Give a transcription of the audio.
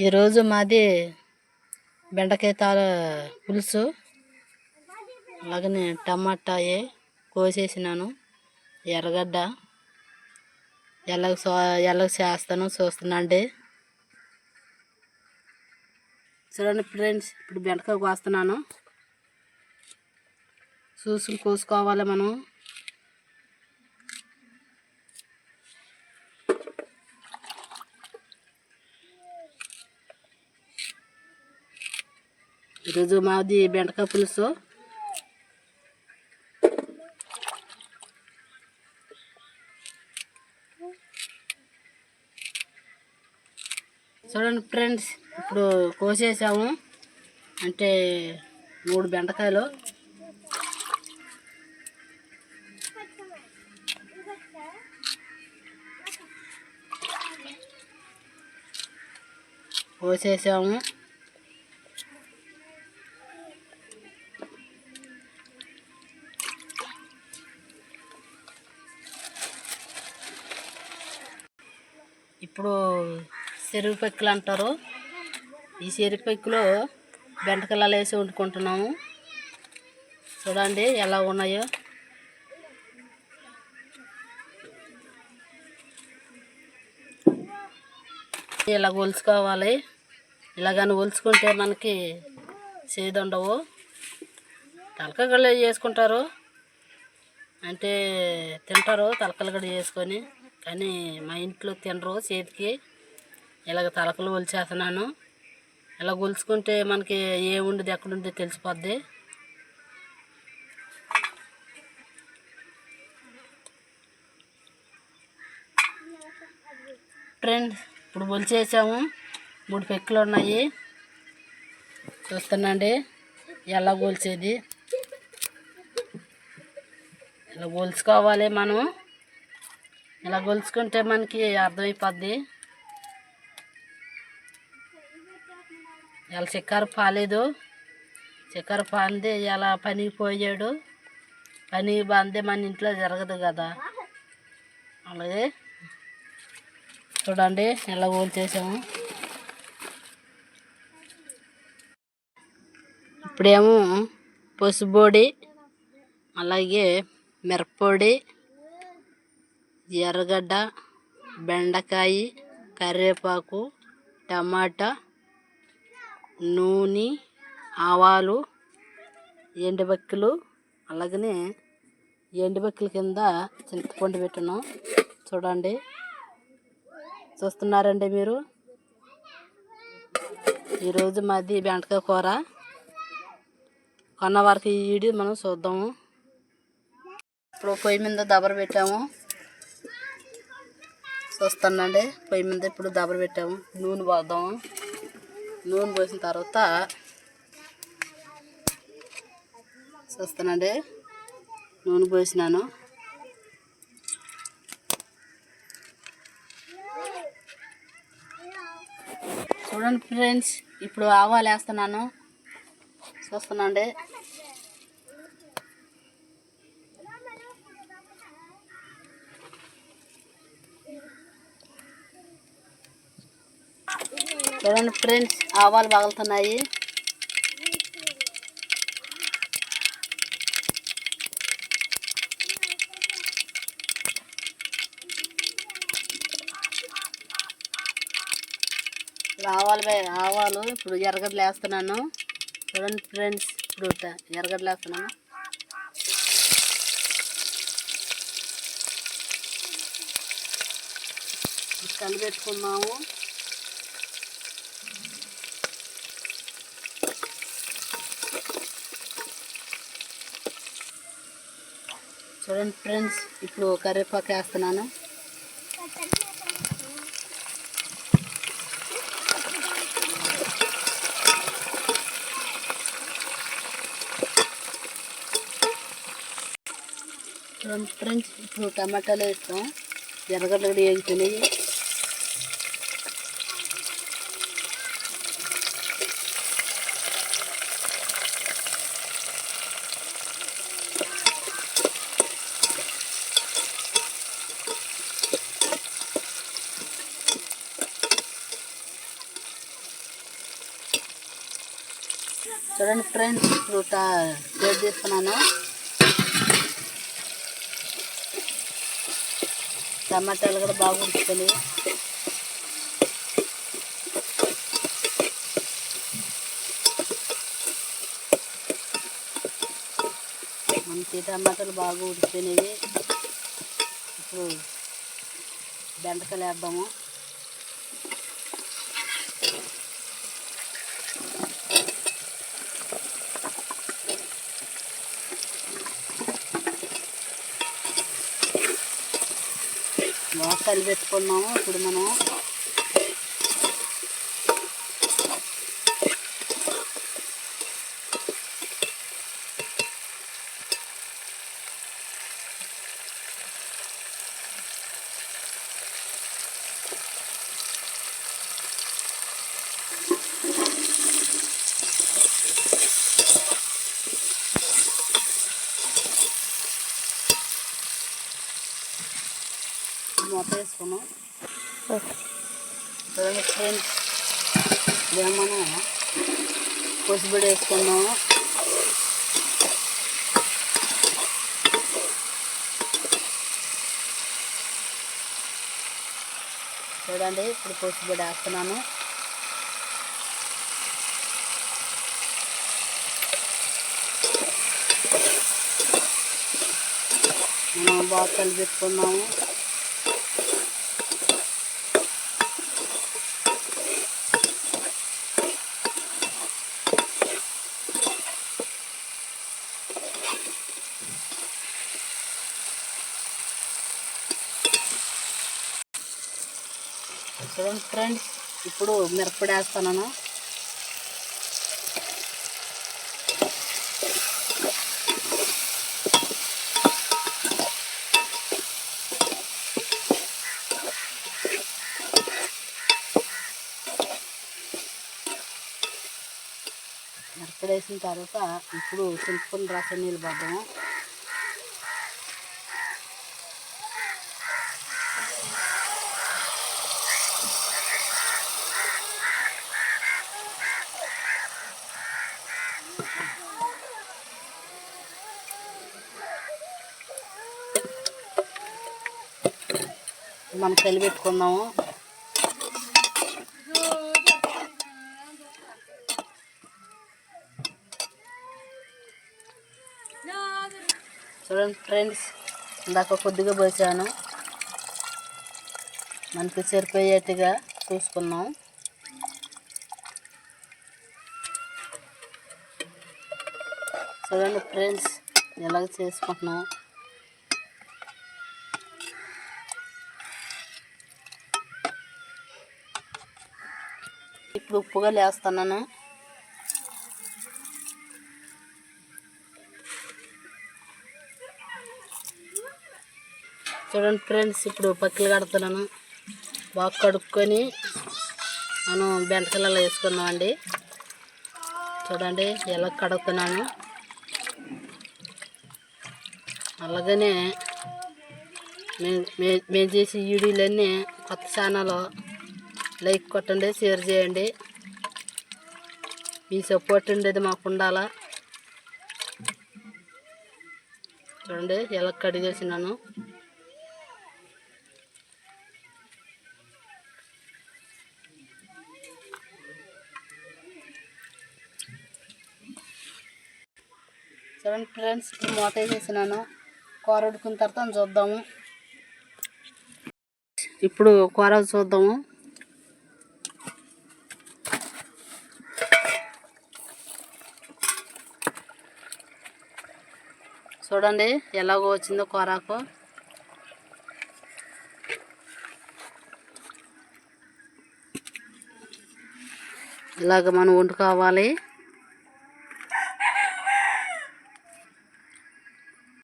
ఈరోజు మాది బెండకాయ తాల పులుసు అలాగనే టమాటాయే కోసేసినాను ఎర్రగడ్డ ఎలాగ సో ఎలాగ చేస్తాను చూస్తున్నాండి చూడండి ఫ్రెండ్స్ ఇప్పుడు బెండకాయ కోస్తున్నాను. చూసుకుని కోసుకోవాలి మనం. ఈరోజు మాది బెండకాయ పులుసు. చూడండి ఫ్రెండ్స్ ఇప్పుడు కోసేసాము. అంటే మూడు బెండకాయలు. కోసేసాము. ఇప్పుడు చెరుకు పెక్కులు అంటారు. ఈ చెరుకు పెక్కులో బెండకాయలు వేసి వండుకుంటున్నాము. చూడండి ఎలా ఉన్నాయో. ఇలా ఒలుచుకోవాలి. ఇలాగని ఒలుచుకుంటే మనకి చేదు ఉండవు తలకాయ చేసుకుంటారు. అంటే తింటారు తలకలు గడ్డ చేసుకొని. కానీ మా ఇంట్లో తినరు చేతికి. ఇలాగ తలకలు ఒలిచేస్తున్నాను. ఇలా ఒలుచుకుంటే మనకి ఏ ఉండదు ఎక్కడుందో తెలిసిపోద్ది. ఫ్రెండ్ ఇప్పుడు ఒలిచేసాము. మూడు పెక్కులు ఉన్నాయి. చూస్తున్నాండి ఎలా గోల్చేది ఇలా గొలుచుకోవాలి మనం. ఇలా గొలుచుకుంటే మనకి అర్థమైపోద్ది. ఇలా చక్కెర పాలేదు. చక్కెర పాంది ఇలా పనికి పోయాడు. పని బాందే మన ఇంట్లో జరగదు కదా. అలాగే చూడండి ఎలా చేసాము. ఇప్పుడేమో పసుపొడి అలాగే మిరప్పొడి ఎర్రగడ్డ బెండకాయ కరివేపాకు టమాటా నూనె ఆవాలు ఎండుబెక్కలు అలాగనే ఎండుబెక్కల కింద చింతపండు పెట్టను. చూడండి. చూస్తున్నారండి మీరు? ఈరోజు మాది బెండకాయ కూర. కొన్న వరకు ఈడి మనం చూద్దాము. ఇప్పుడు పొయ్యి మీద దబర పెట్టాము. చూస్తానండి పొయ్యి మీద ఇప్పుడు దబర పెట్టాము. నూనె పోద్దాం. నూనె పోసిన తర్వాత చూస్తానండి నూనె పోసినాను. చూడండి ఫ్రెండ్స్ ఇప్పుడు ఆవాలు వేస్తున్నాను. చూస్తున్నాండి చూడండి ఫ్రెండ్స్ ఆవాలు పగులుతున్నాయి. ఆవాలు ఆవాలు ఇప్పుడు ఎర్రగడ్డలు వేస్తున్నాను. చూడండి ఫ్రెండ్స్ ఇప్పుడు ట- ఎర్రగడ్డలు వేస్తున్నాను. కలిపెట్టుకున్నాము చూడండి ఫ్రెండ్స్ ఇప్పుడు కరివేపాకు వేస్తున్నాను. చూడండి ఫ్రెండ్స్ ఇప్పుడు టమాటాలు వేస్తాం. ఎర్రగడ్డలు కూడా వేగుతున్నాయి. చూడండి ఫ్రెండ్స్ ఇప్పుడు ప్లేట్ చేస్తున్నాను టమాటాలు కూడా బాగా ఉడుకుతాయి మంచి టమాటాలు బాగా ఉడికిపోయినాయి. ఇప్పుడు బెండకాయలు వేద్దాము బాగా కలిపెట్టుకున్నాము ఇప్పుడు మనం మూత వేసుకున్నాం చూడండి ఫ్రెండ్స్ మనం వేసుకున్నాము చూడండి ఇప్పుడు పసుబడి వేస్తున్నాను. మనం బాగా కలిపెట్టుకున్నాము చూడండి ఫ్రెండ్స్ ఇప్పుడు మిరప్పొడి వేస్తున్నాను మిరపడేసిన తర్వాత ఇప్పుడు చింతపండు రసం నీళ్ళు పడ్డాము మనం కలిపెట్టుకుందాము చూడండి ఫ్రెండ్స్ ఇందాక కొద్దిగా పోసాను. మనకి సరిపోయేట్టుగా చూసుకున్నాం చూడండి ఫ్రెండ్స్ ఎలాగ చేసుకుంటున్నాం. ఇప్పుడు ఉప్పుగా లేస్తున్నాను. చూడండి ఫ్రెండ్స్ ఇప్పుడు పక్కలు కడుతున్నాను. బాగా కడుక్కొని మనం బెండకాయలు వేసుకున్నామండి చూడండి ఎలా కడుగుతున్నాను. అలాగనే మేము మేము చేసే వీడియోలన్నీ కొత్త ఛానల్ లైక్ కొట్టండి షేర్ చేయండి. మీ సపోర్ట్ ఉండేది మాకు ఉండాలా. చూడండి ఎలా కడిగేసినాను చూడండి ఫ్రెండ్స్ మూత వేసేసినాను కూర ఉడుకున్న తర్వాత చూద్దాము. ఇప్పుడు కూర చూద్దాము. చూడండి ఎలాగో వచ్చిందో కూరకు. ఇలాగ మనం వండుకోవాలి.